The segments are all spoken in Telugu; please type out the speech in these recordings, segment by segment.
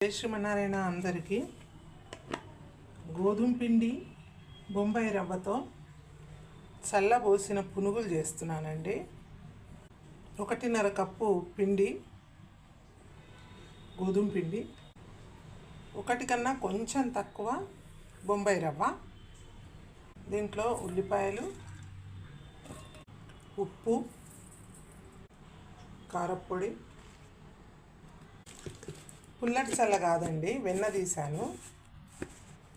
శ్రీమన్నారాయణ అందరికీ గోధుమ పిండి బొంబాయి రవ్వతో చల్లబోసిన పునుగులు చేస్తున్నానండి. ఒకటిన్నర కప్పు పిండి గోధుమ పిండి ఒకటి కన్నా కొంచెం తక్కువ బొంబాయి రవ్వ దీంట్లో ఉల్లిపాయలు ఉప్పు కారప్పొడి పుల్లటి చల్ల కాదండి వెన్న తీశాను.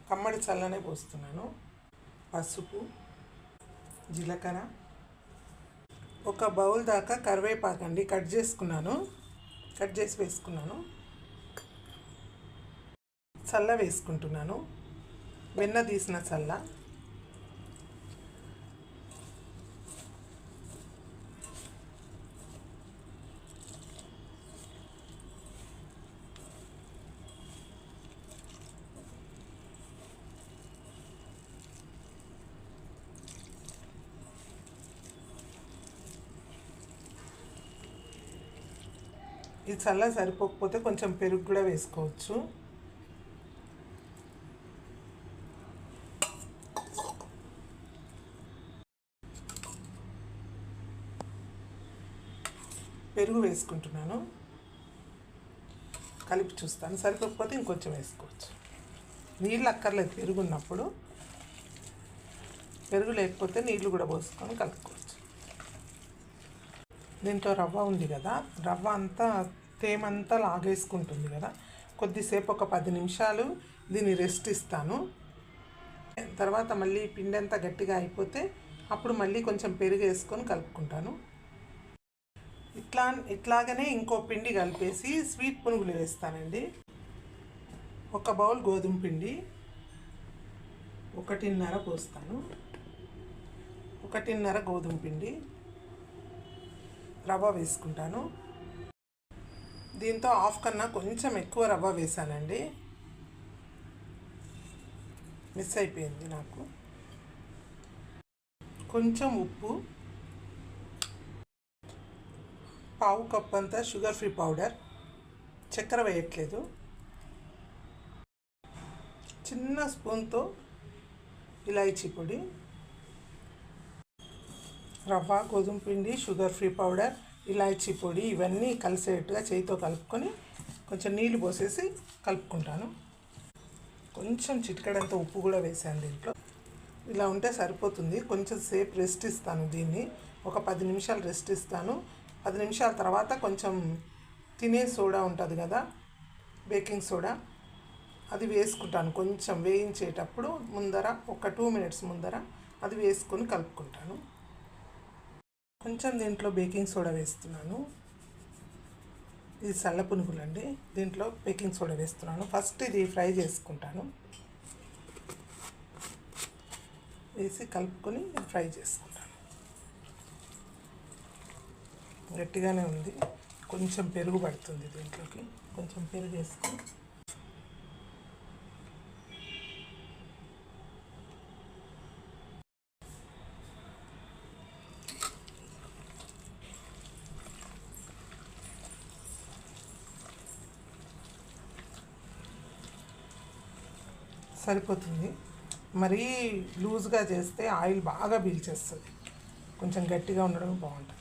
కమ్మడి చల్లనే పోస్తున్నాను. పసుపు జీలకర్ర. ఒక బౌల్ దాకా కరివేపాకు అండి కట్ చేసుకున్నాను. కట్ చేసి వేసుకున్నాను. చల్ల వేసుకుంటున్నాను. వెన్న తీసిన చల్ల. ఇది చల్ల సరిపోకపోతే కొంచెం పెరుగు కూడా వేసుకోవచ్చు. పెరుగు వేసుకుంటున్నాను. కలిపి చూస్తాను. సరిపోకపోతే ఇంకొంచెం వేసుకోవచ్చు. నీళ్ళు అక్కర్లేదు పెరుగు ఉన్నప్పుడు. పెరుగు లేకపోతే నీళ్ళు కూడా పోసుకొని కలుపుకోవచ్చు. దీంట్లో రవ్వ ఉంది కదా రవ్వ అంతా తేమంతా లాగేసుకుంటుంది కదా. కొద్దిసేపు ఒక పది నిమిషాలు దీన్ని రెస్ట్ ఇస్తాను. తర్వాత మళ్ళీ పిండి అంతా గట్టిగా అయిపోతే అప్పుడు మళ్ళీ కొంచెం పెరుగు వేసుకొని కలుపుకుంటాను. ఇట్లా ఇట్లాగనే ఇంకో పిండి కలిపేసి స్వీట్ పునుగులు వేస్తానండి. ఒక బౌల్ గోధుమ పిండి ఒకటిన్నర పోస్తాను. ఒకటిన్నర గోధుమ పిండి రవ్వ వేసుకుంటాను. దీంతో హాఫ్ కన్నా కొంచెం ఎక్కువ రవ్వ వేసానండి. మిస్ అయిపోయింది నాకు. కొంచెం ఉప్పు. పావు కప్ అంతా షుగర్ ఫ్రీ పౌడర్. చక్కెర వేయట్లేదు. చిన్న స్పూన్తో ఇలాచీ పొడి. రవ్వ గోధుమ పిండి షుగర్ ఫ్రీ పౌడర్. ఇలాచీ పొడి ఇవన్నీ కలిసేట్టుగా చేయితో కలుపుకొని కొంచెం నీళ్ళు పోసేసి కలుపుకుంటాను. కొంచెం చిటికడంత ఉప్పు కూడా వేసాను దీంట్లో. ఇలా ఉంటే సరిపోతుంది. కొంచెం సేపు రెస్ట్ ఇస్తాను దీన్ని. ఒక పది నిమిషాలు రెస్ట్ ఇస్తాను. పది నిమిషాల తర్వాత కొంచెం తినే సోడా ఉంటుంది కదా బేకింగ్ సోడా అది వేసుకుంటాను. కొంచెం వేయించేటప్పుడు ముందర ఒక టూ మినిట్స్ ముందర అది వేసుకొని కలుపుకుంటాను. కొంచెం దీంట్లో బేకింగ్ సోడా వేస్తున్నాను. ఇది చల్ల పునుగులు అండి దీంట్లో బేకింగ్ సోడా వేస్తున్నాను. ఫస్ట్ ఇది ఫ్రై చేసుకుంటాను. వేసి కలుపుకొని ఫ్రై చేసుకుంటాను. గట్టిగానే ఉంది. కొంచెం పెరుగు పడుతుంది దీంట్లోకి. కొంచెం పెరుగు వేసుకొని సరిపోతుంది. మరీ లూజ్గా చేస్తే ఆయిల్ బాగా పీల్చేస్తుంది. కొంచెం గట్టిగా ఉండడం బాగుంటుంది.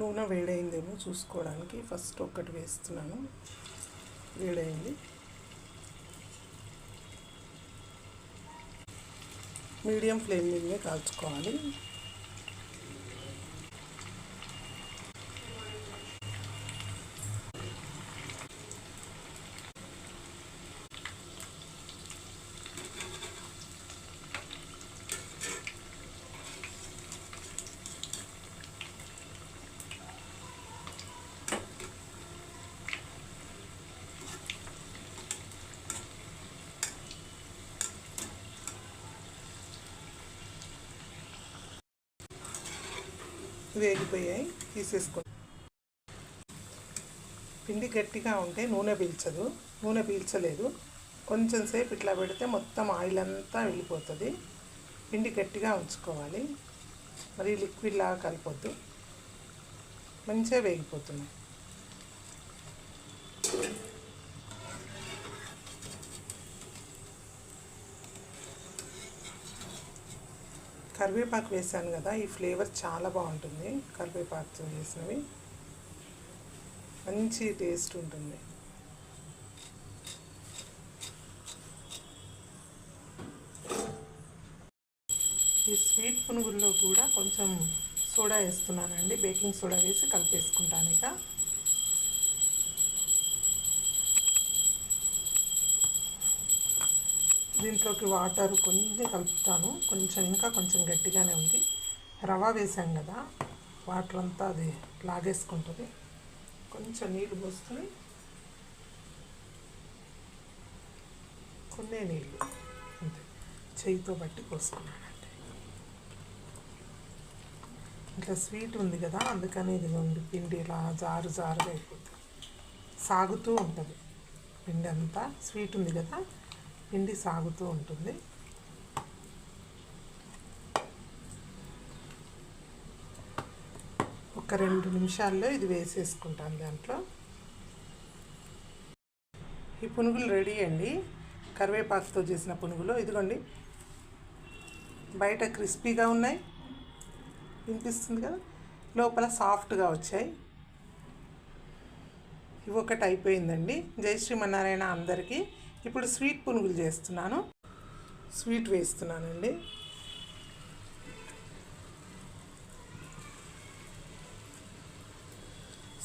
నూనె వేడైందేమో చూసుకోవడానికి. ఫస్ట్ ఒక్కటి వేస్తున్నాను. వేడైంది. మీడియం ఫ్లేమ్ మీదనే కాల్చుకోవాలి. వేగిపోయాయి తీసేసుకో పిండి గట్టిగా ఉంటే నూనె పీల్చదు నూనె పీల్చలేదు. కొంచెం సేపు ఇట్లా పెడితే మొత్తం ఆయిల్ అంతా వెళ్ళిపోతుంది. పిండి గట్టిగా ఉంచుకోవాలి. మరి లిక్విడ్ లాగా కలిపొద్దు. మంచిగా వేగిపోతున్నాయి. కరివేపాకు వేసాను కదా ఈ ఫ్లేవర్ చాలా బాగుంటుంది. కరివేపాకుతో చేసినవి మంచి టేస్ట్ ఉంటుంది. ఈ స్వీట్ పునుగుల్లో కూడా కొంచెం సోడా వేస్తున్నానండి. బేకింగ్ సోడా వేసి కలిపేసుకుంటాను ఇక. దీంట్లోకి వాటర్ కొంచెం కలుపుతాను. కొంచెం ఇంకా కొంచెం గట్టిగానే ఉంది. రవ వేసాం కదా వాటర్ అంతా అది లాగేసుకుంటుంది. కొంచెం నీళ్ళు పోసుకొని కొన్ని నీళ్ళు అంతే. చేయితో బట్టి పోసుకున్నానండి. ఇట్లా స్వీట్ ఉంది కదా అందుకని ఇది ఉంది పిండి ఇలా జారు జారుగా అయిపోతుంది. సాగుతూ ఉంటుంది. పిండి అంతా స్వీట్ ఉంది కదా పిండి సాగుతూ ఉంటుంది. ఒక రెండు నిమిషాల్లో ఇది వేసేసుకుంటాను దాంట్లో. ఈ పునుగులు రెడీ అండి. కరివేపాకుతో చేసిన పునుగులు. ఇదిగోండి. బయట క్రిస్పీగా ఉన్నాయి. వినిపిస్తుంది కదా? లోపల సాఫ్ట్గా వచ్చాయి. ఇవి ఒకటి అయిపోయిందండి. జై శ్రీమన్నారాయణ అందరికీ ఇప్పుడు స్వీట్ పునుగులు చేస్తున్నాను. స్వీట్ వేస్తున్నానండి.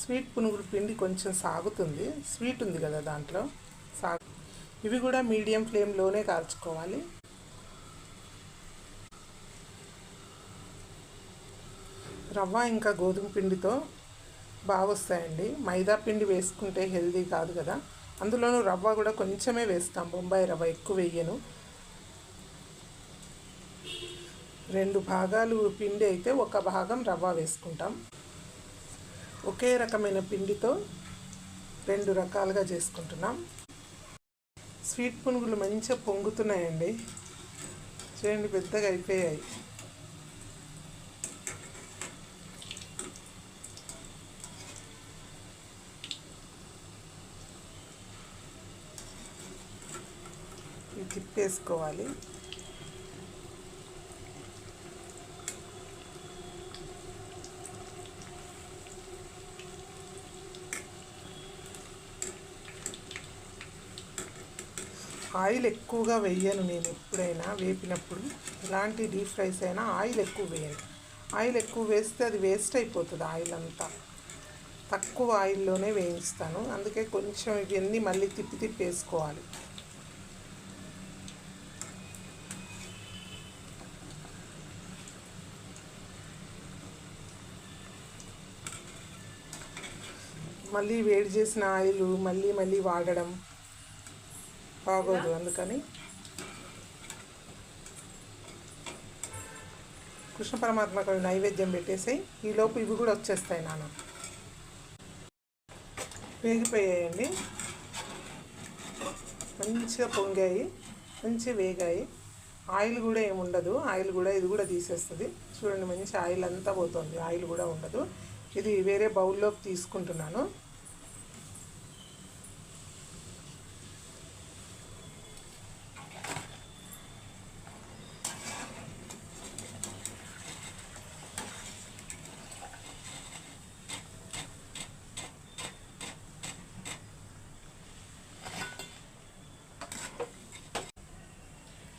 స్వీట్ పునుగుల పిండి కొంచెం సాగుతుంది. స్వీట్ ఉంది కదా దాంట్లో. సాగు. ఇవి కూడా మీడియం ఫ్లేమ్లోనే కాల్చుకోవాలి. రవ్వ ఇంకా గోధుమ పిండితో బాగా వస్తాయండి మైదా పిండి వేసుకుంటే హెల్దీ కాదు కదా. అందులోనూ రవ్వ కూడా కొంచెమే వేస్తాం. బొంబాయి రవ్వ ఎక్కువ వేయను. రెండు భాగాలు పిండి అయితే ఒక భాగం రవ్వ వేసుకుంటాం. ఒకే రకమైన పిండితో రెండు రకాలుగా చేసుకుంటున్నాం. స్వీట్ పునుగులు మంచిగా పొంగుతున్నాయండి. చూడండి పెద్దగా అయిపోయాయి. తిప్పేసుకోవాలి ఆయిల్ ఎక్కువగా వేయను నేను ఎప్పుడైనా వేపినప్పుడు. ఎలాంటి డీప్ ఫ్రైస్ అయినా ఆయిల్ ఎక్కువ వేయను. ఆయిల్ ఎక్కువ వేస్తే అది వేస్ట్ అయిపోతుంది ఆయిల్ అంతా. తక్కువ ఆయిల్లోనే వేయిస్తాను. అందుకే కొంచెం ఇవన్నీ మళ్ళీ తిప్పి తిప్పి వేసుకోవాలి. మళ్ళీ వేడి చేసిన ఆయిల్ మళ్ళీ మళ్ళీ వాడడం బాగోదు అందుకని. కృష్ణ పరమాత్మకు నైవేద్యం పెట్టేసాయి. ఈలోపు ఇవి కూడా వచ్చేస్తాయి నాన్న. వేగిపోయాయండి. మంచిగా పొంగాయి మంచిగా వేగాయి. ఆయిల్ కూడా ఏమి ఉండదు ఆయిల్ కూడా ఇది కూడా తీసేస్తుంది. చూడండి మంచి ఆయిల్ అంతా పోతుంది. ఆయిల్ కూడా ఉండదు. ఇది వేరే బౌల్లోకి తీసుకుంటున్నాను.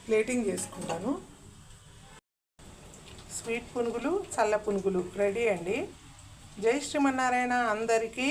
ప్లేటింగ్ చేసుకుంటాను. స్వీట్ పునుగులు చల్ల పునుగులు రెడీ అండి. జై శ్రీమన్నారాయణ అందరికీ